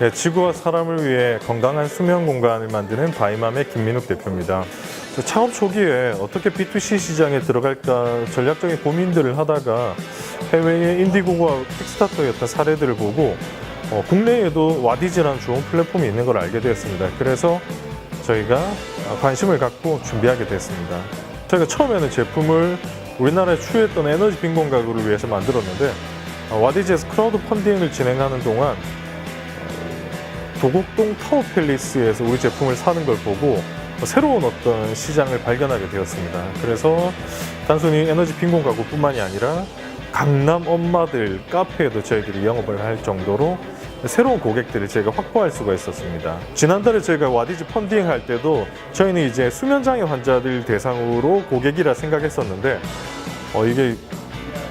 네, 지구와 사람을 위해 건강한 수면 공간을 만드는 바이맘의 김민욱 대표입니다. 저 창업 초기에 어떻게 B2C 시장에 들어갈까 전략적인 고민들을 하다가 해외의 인디고고와 킥스타터였던 사례들을 보고 어, 국내에도 와디즈라는 좋은 플랫폼이 있는 걸 알게 되었습니다. 그래서 저희가 관심을 갖고 준비하게 됐습니다. 저희가 처음에는 제품을 우리나라에 추구했던 에너지 빈곤 가구를 위해서 만들었는데 어, 와디즈에서 크라우드 펀딩을 진행하는 동안 도곡동 타워 팰리스에서 우리 제품을 사는 걸 보고 새로운 어떤 시장을 발견하게 되었습니다. 그래서 단순히 에너지 빈곤 가구뿐만이 아니라 강남 엄마들 카페에도 저희들이 영업을 할 정도로 새로운 고객들을 저희가 확보할 수가 있었습니다. 지난달에 저희가 와디즈 펀딩 할 때도 저희는 이제 수면장애 환자들 대상으로 고객이라 생각했었는데 어, 이게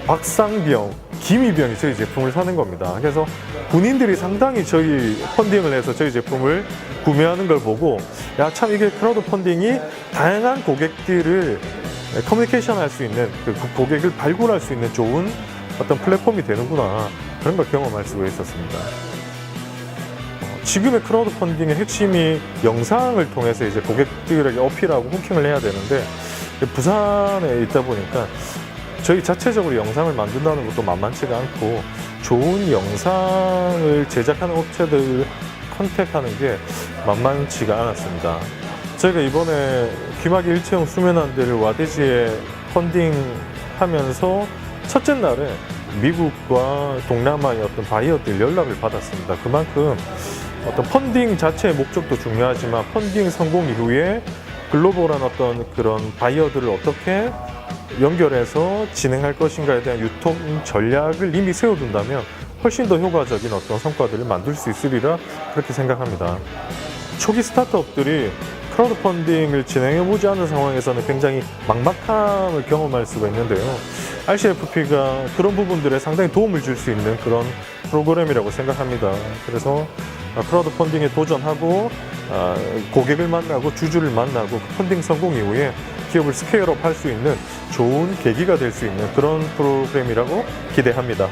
박상병, 김희병이 저희 제품을 사는 겁니다. 그래서 군인들이 상당히 저희 펀딩을 해서 저희 제품을 구매하는 걸 보고 야 참 이게 크라우드 펀딩이 다양한 고객들을 커뮤니케이션 할 수 있는 그 고객을 발굴할 수 있는 좋은 어떤 플랫폼이 되는구나 그런 걸 경험할 수가 있었습니다. 어, 지금의 크라우드 펀딩의 핵심이 영상을 통해서 이제 고객들에게 어필하고 후킹을 해야 되는데 부산에 있다 보니까 저희 자체적으로 영상을 만든다는 것도 만만치가 않고 좋은 영상을 제작하는 업체들 컨택하는 게 만만치가 않았습니다. 저희가 이번에 귀마개 일체형 수면안대를 와디지에 펀딩하면서 첫째 날에 미국과 동남아의 어떤 바이어들 연락을 받았습니다. 그만큼 어떤 펀딩 자체의 목적도 중요하지만 펀딩 성공 이후에 글로벌한 어떤 그런 바이어들을 어떻게 연결해서 진행할 것인가에 대한 유통 전략을 이미 세워둔다면 훨씬 더 효과적인 어떤 성과들을 만들 수 있으리라 그렇게 생각합니다. 초기 스타트업들이 크라우드 펀딩을 진행해보지 않은 상황에서는 굉장히 막막함을 경험할 수가 있는데요. RCFP가 그런 부분들에 상당히 도움을 줄 수 있는 그런 프로그램이라고 생각합니다. 그래서 크라우드 펀딩에 도전하고 아, 고객을 만나고 주주를 만나고 그 펀딩 성공 이후에 기업을 스케일업 할 수 있는 좋은 계기가 될 수 있는 그런 프로그램이라고 기대합니다.